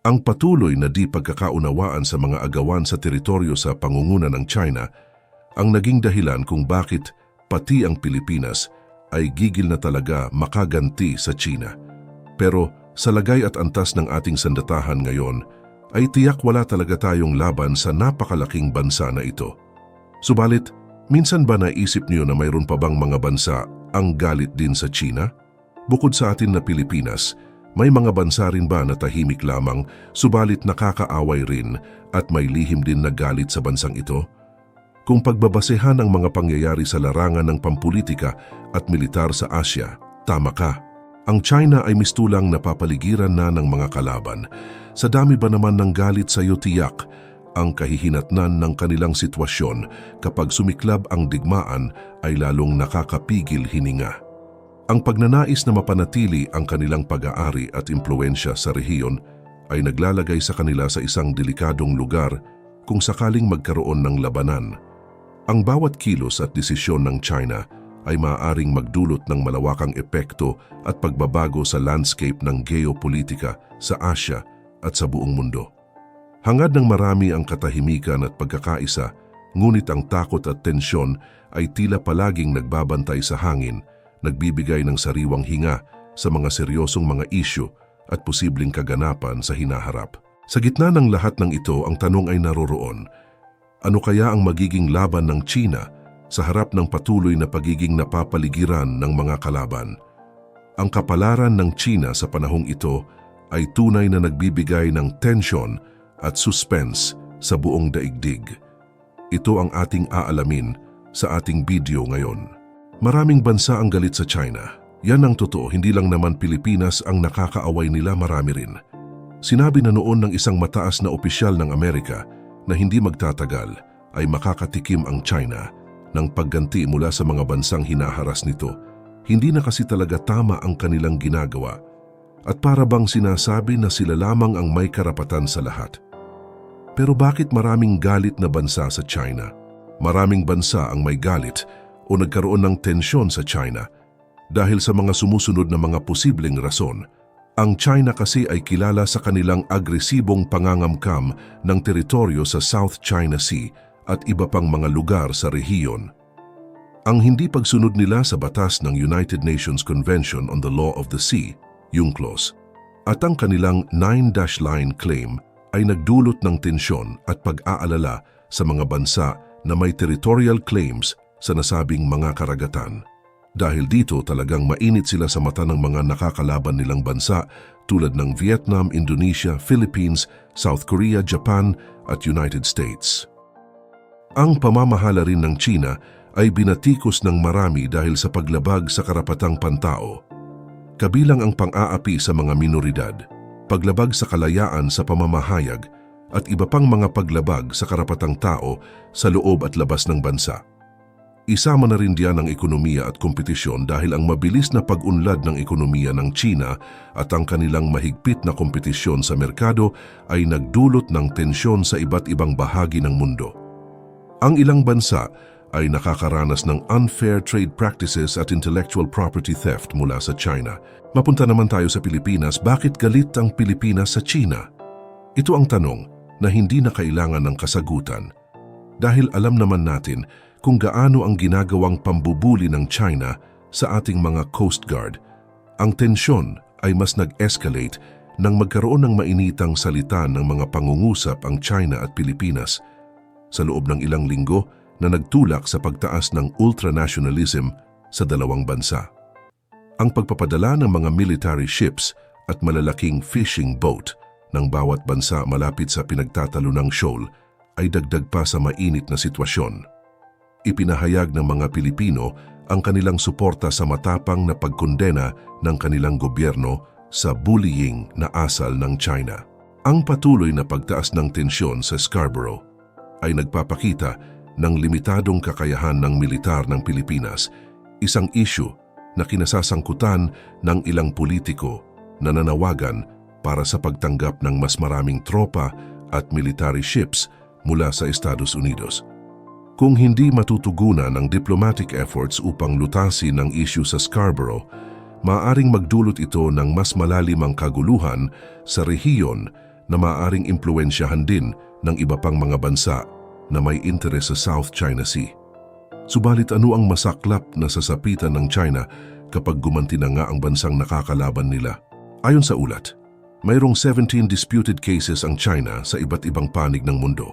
Ang patuloy na di pagkakaunawaan sa mga agawan sa teritoryo sa pangunguna ng China ang naging dahilan kung bakit pati ang Pilipinas ay gigil na talaga makaganti sa China. Pero sa lagay at antas ng ating sandatahan ngayon, ay tiyak wala talaga tayong laban sa napakalaking bansa na ito. Subalit, minsan ba naisip niyo na mayroon pa bang mga bansa ang galit din sa China? Bukod sa atin na Pilipinas, may mga bansa rin ba na tahimik lamang subalit nakakaaway rin at may lihim din na galit sa bansang ito? Kung pagbabasehan ang mga pangyayari sa larangan ng pampulitika at militar sa Asya, tama ka. Ang China ay mistulang napapaligiran na ng mga kalaban. Sa dami ba naman ng galit sa iyo tiyak, ang kahihinatnan ng kanilang sitwasyon kapag sumiklab ang digmaan ay lalong nakakapigil hininga. Ang pagnanais na mapanatili ang kanilang pag-aari at impluensya sa rehiyon ay naglalagay sa kanila sa isang delikadong lugar kung sakaling magkaroon ng labanan. Ang bawat kilos at desisyon ng China ay maaaring magdulot ng malawakang epekto at pagbabago sa landscape ng geopolitika sa Asya at sa buong mundo. Hangad ng marami ang katahimikan at pagkakaisa, ngunit ang takot at tensyon ay tila palaging nagbabantay sa hangin, nagbibigay ng sariwang hinga sa mga seryosong mga isyu at posibleng kaganapan sa hinaharap. Sa gitna ng lahat ng ito, ang tanong ay naroroon, ano kaya ang magiging laban ng China sa harap ng patuloy na pagiging napapaligiran ng mga kalaban? Ang kapalaran ng China sa panahong ito ay tunay na nagbibigay ng tensyon at suspense sa buong daigdig. Ito ang ating aalamin sa ating video ngayon. Maraming bansa ang galit sa China. Yan ang totoo, hindi lang naman Pilipinas ang nakakaaway nila marami rin. Sinabi na noon ng isang mataas na opisyal ng Amerika na hindi magtatagal ay makakatikim ang China ng pagganti mula sa mga bansang hinaharas nito. Hindi na kasi talaga tama ang kanilang ginagawa at para bang sinasabi na sila lamang ang may karapatan sa lahat. Pero bakit maraming galit na bansa sa China? Maraming bansa ang may galit o nagkaroon ng tensyon sa China dahil sa mga sumusunod na mga posibleng rason. Ang China kasi ay kilala sa kanilang agresibong pangangamkam ng teritoryo sa South China Sea at iba pang mga lugar sa rehiyon. Ang hindi pagsunod nila sa batas ng United Nations Convention on the Law of the Sea, UNCLOS, at ang kanilang nine-dash line claim ay nagdulot ng tensyon at pag-aalala sa mga bansa na may territorial claims sa nasabing mga karagatan. Dahil dito talagang mainit sila sa mata ng mga nakakalaban nilang bansa tulad ng Vietnam, Indonesia, Philippines, South Korea, Japan at United States. Ang pamamahala rin ng China ay binatikos ng marami dahil sa paglabag sa karapatang pantao. Kabilang ang pang-aapi sa mga minoridad, paglabag sa kalayaan sa pamamahayag at iba pang mga paglabag sa karapatang tao sa loob at labas ng bansa. Isama na rin diyan ang ekonomiya at kompetisyon dahil ang mabilis na pag-unlad ng ekonomiya ng China at ang kanilang mahigpit na kompetisyon sa merkado ay nagdulot ng tensyon sa iba't ibang bahagi ng mundo. Ang ilang bansa ay nakakaranas ng unfair trade practices at intellectual property theft mula sa China. Mapunta naman tayo sa Pilipinas, bakit galit ang Pilipinas sa China? Ito ang tanong na hindi na kailangan ng kasagutan. Dahil alam naman natin kung gaano ang ginagawang pambubuli ng China sa ating mga Coast Guard. Ang tensyon ay mas nag-escalate nang magkaroon ng mainitang salita ng mga pangungusap ang China at Pilipinas sa loob ng ilang linggo na nagtulak sa pagtaas ng ultranationalism sa dalawang bansa. Ang pagpapadala ng mga military ships at malalaking fishing boat ng bawat bansa malapit sa pinagtatalunang shoal ay dagdag pa sa mainit na sitwasyon ipinahayag ng mga Pilipino ang kanilang suporta sa matapang na pagkondena ng kanilang gobyerno sa bullying na asal ng China. Ang patuloy na pagtaas ng tensyon sa Scarborough ay nagpapakita ng limitadong kakayahan ng militar ng Pilipinas, isang isyu na kinasasangkutan ng ilang politiko na nanawagan para sa pagtanggap ng mas maraming tropa at military ships mula sa Estados Unidos. Kung hindi matutugunan ang diplomatic efforts upang lutasin ang issue sa Scarborough, maaring magdulot ito ng mas malalimang kaguluhan sa rehiyon na maaaring impluensyahan din ng iba pang mga bansa na may interes sa South China Sea. Subalit ano ang masaklap na sasapitan ng China kapag gumanti na nga ang bansang nakakalaban nila? Ayon sa ulat, mayroong 17 disputed cases ang China sa iba't ibang panig ng mundo.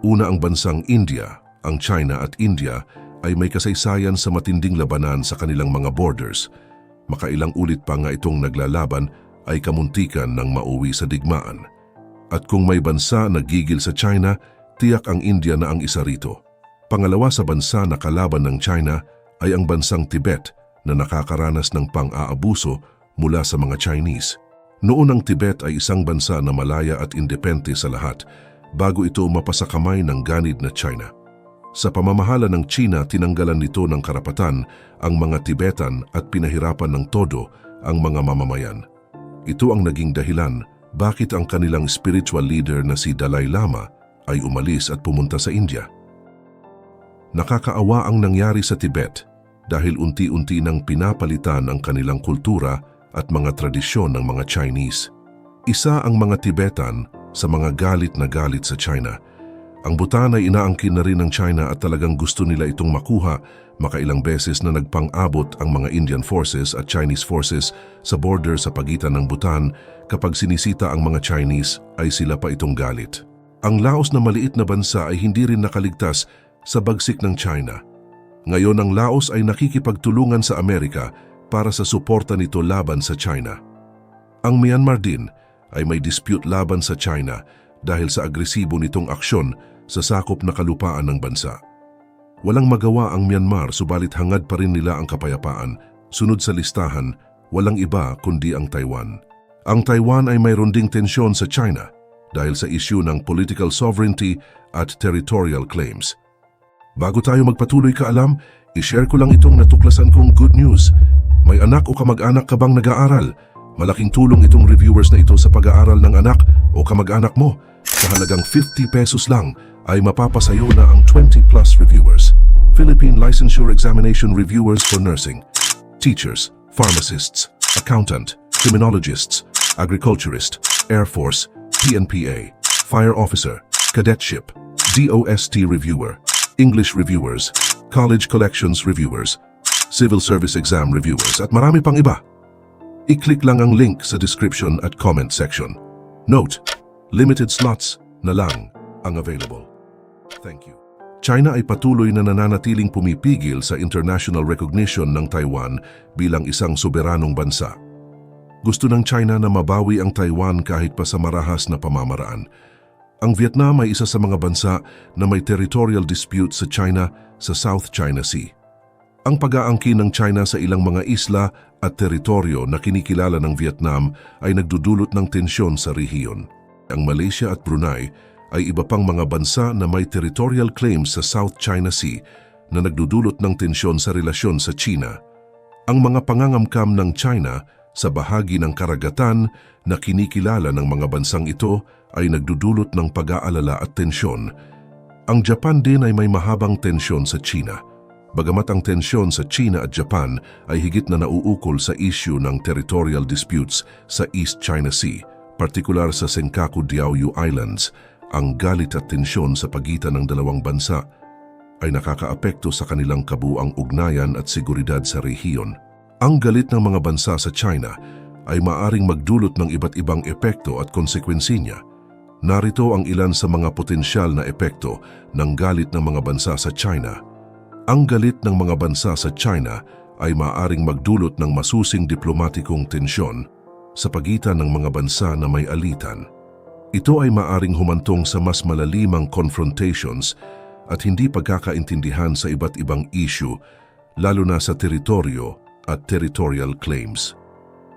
Una ang bansang India, ang China at India ay may kasaysayan sa matinding labanan sa kanilang mga borders. Makailang ulit pa nga itong naglalaban ay kamuntikan ng mauwi sa digmaan. At kung may bansa na gigil sa China, tiyak ang India na ang isa rito. Pangalawa sa bansa na kalaban ng China ay ang bansang Tibet na nakakaranas ng pang-aabuso mula sa mga Chinese. Noon ang Tibet ay isang bansa na malaya at independe sa lahat bago ito mapasakamay ng ganid na China. Sa pamamahala ng China, tinanggalan nito ng karapatan ang mga Tibetan at pinahirapan ng todo ang mga mamamayan. Ito ang naging dahilan bakit ang kanilang spiritual leader na si Dalai Lama ay umalis at pumunta sa India. Nakakaawa ang nangyari sa Tibet dahil unti-unti nang pinapalitan ang kanilang kultura at mga tradisyon ng mga Chinese. Isa ang mga Tibetan sa mga galit na galit sa China. Ang Bhutan ay inaangkin na rin ng China at talagang gusto nila itong makuha makailang beses na nagpang-abot ang mga Indian forces at Chinese forces sa border sa pagitan ng Bhutan kapag sinisita ang mga Chinese ay sila pa itong galit. Ang Laos na maliit na bansa ay hindi rin nakaligtas sa bagsik ng China. Ngayon ang Laos ay nakikipagtulungan sa Amerika para sa suporta nito laban sa China. Ang Myanmar din ay may dispute laban sa China dahil sa agresibo nitong aksyon sa sakop na kalupaan ng bansa. Walang magawa ang Myanmar subalit hangad pa rin nila ang kapayapaan. Sunod sa listahan, walang iba kundi ang Taiwan. Ang Taiwan ay mayroon ding tensyon sa China dahil sa issue ng political sovereignty at territorial claims. Bago tayo magpatuloy ka alam, i-share ko lang itong natuklasan kong good news. May anak o kamag-anak ka bang nag-aaral? Malaking tulong itong reviewers na ito sa pag-aaral ng anak o kamag-anak mo. Sa halagang 50 pesos lang ay mapapasayo na ang 20 plus reviewers. Philippine Licensure Examination Reviewers for Nursing, Teachers, Pharmacists, Accountant, Criminologists, Agriculturist, Air Force, PNPA, Fire Officer, Cadetship, DOST Reviewer, English Reviewers, College Collections Reviewers, Civil Service Exam Reviewers at marami pang iba. I-click lang ang link sa description at comment section. Note, limited slots na lang ang available. Thank you. China ay patuloy na nananatiling pumipigil sa international recognition ng Taiwan bilang isang soberanong bansa. Gusto ng China na mabawi ang Taiwan kahit pa sa marahas na pamamaraan. Ang Vietnam ay isa sa mga bansa na may territorial dispute sa China sa South China Sea. Ang pag-aangkin ng China sa ilang mga isla at teritoryo na kinikilala ng Vietnam ay nagdudulot ng tensyon sa rehiyon. Ang Malaysia at Brunei ay iba pang mga bansa na may territorial claims sa South China Sea na nagdudulot ng tensyon sa relasyon sa China. Ang mga pangangamkam ng China sa bahagi ng karagatan na kinikilala ng mga bansang ito ay nagdudulot ng pag-aalala at tensyon. Ang Japan din ay may mahabang tensyon sa China. Bagamat ang tensyon sa China at Japan ay higit na nauukol sa issue ng territorial disputes sa East China Sea, partikular sa Senkaku Diaoyu Islands, ang galit at tensyon sa pagitan ng dalawang bansa ay nakakaapekto sa kanilang kabuang ugnayan at seguridad sa rehiyon. Ang galit ng mga bansa sa China ay maaring magdulot ng iba't ibang epekto at konsekwensi niya. Narito ang ilan sa mga potensyal na epekto ng galit ng mga bansa sa China. Ang galit ng mga bansa sa China ay maaring magdulot ng masusing diplomatikong tensyon sa pagitan ng mga bansa na may alitan. Ito ay maaring humantong sa mas malalimang confrontations at hindi pagkakaintindihan sa iba't ibang issue, lalo na sa teritoryo at territorial claims.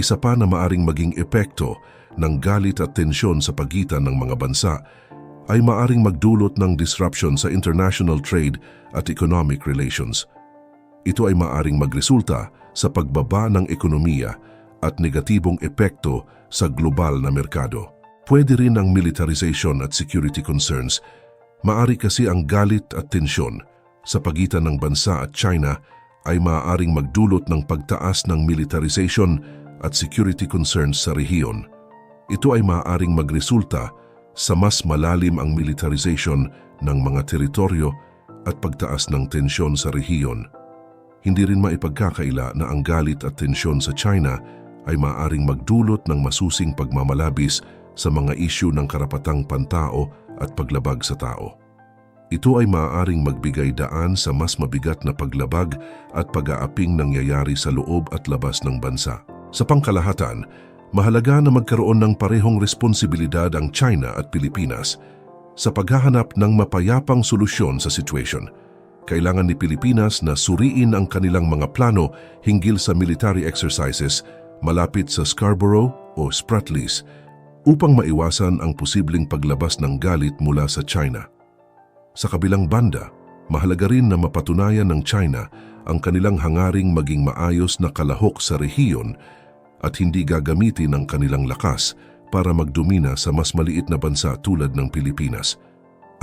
Isa pa na maaring maging epekto ng galit at tensyon sa pagitan ng mga bansa ay maaring magdulot ng disruption sa international trade at economic relations. Ito ay maaring magresulta sa pagbaba ng ekonomiya at negatibong epekto sa global na merkado. Pwede rin ang militarization at security concerns. Maari kasi ang galit at tensyon sa pagitan ng bansa at China ay maaaring magdulot ng pagtaas ng militarization at security concerns sa rehiyon. ito ay maaaring magresulta sa mas malalim ang militarization ng mga teritoryo at pagtaas ng tensyon sa rehiyon. Hindi rin maipagkakaila na ang galit at tensyon sa China ay maaaring magdulot ng masusing pagmamalabis sa mga isyu ng karapatang pantao at paglabag sa tao. Ito ay maaaring magbigay daan sa mas mabigat na paglabag at pag-aaping nangyayari sa loob at labas ng bansa. Sa pangkalahatan, mahalaga na magkaroon ng parehong responsibilidad ang China at Pilipinas sa paghahanap ng mapayapang solusyon sa situation. Kailangan ni Pilipinas na suriin ang kanilang mga plano hinggil sa military exercises malapit sa Scarborough o Spratlys upang maiwasan ang posibleng paglabas ng galit mula sa China. Sa kabilang banda, mahalaga rin na mapatunayan ng China ang kanilang hangaring maging maayos na kalahok sa rehiyon at hindi gagamitin ang kanilang lakas para magdumina sa mas maliit na bansa tulad ng Pilipinas.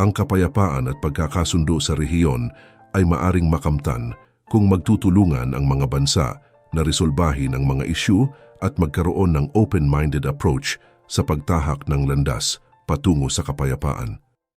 Ang kapayapaan at pagkakasundo sa rehiyon ay maaring makamtan kung magtutulungan ang mga bansa na resolbahin ang mga isyu at magkaroon ng open-minded approach sa pagtahak ng landas patungo sa kapayapaan.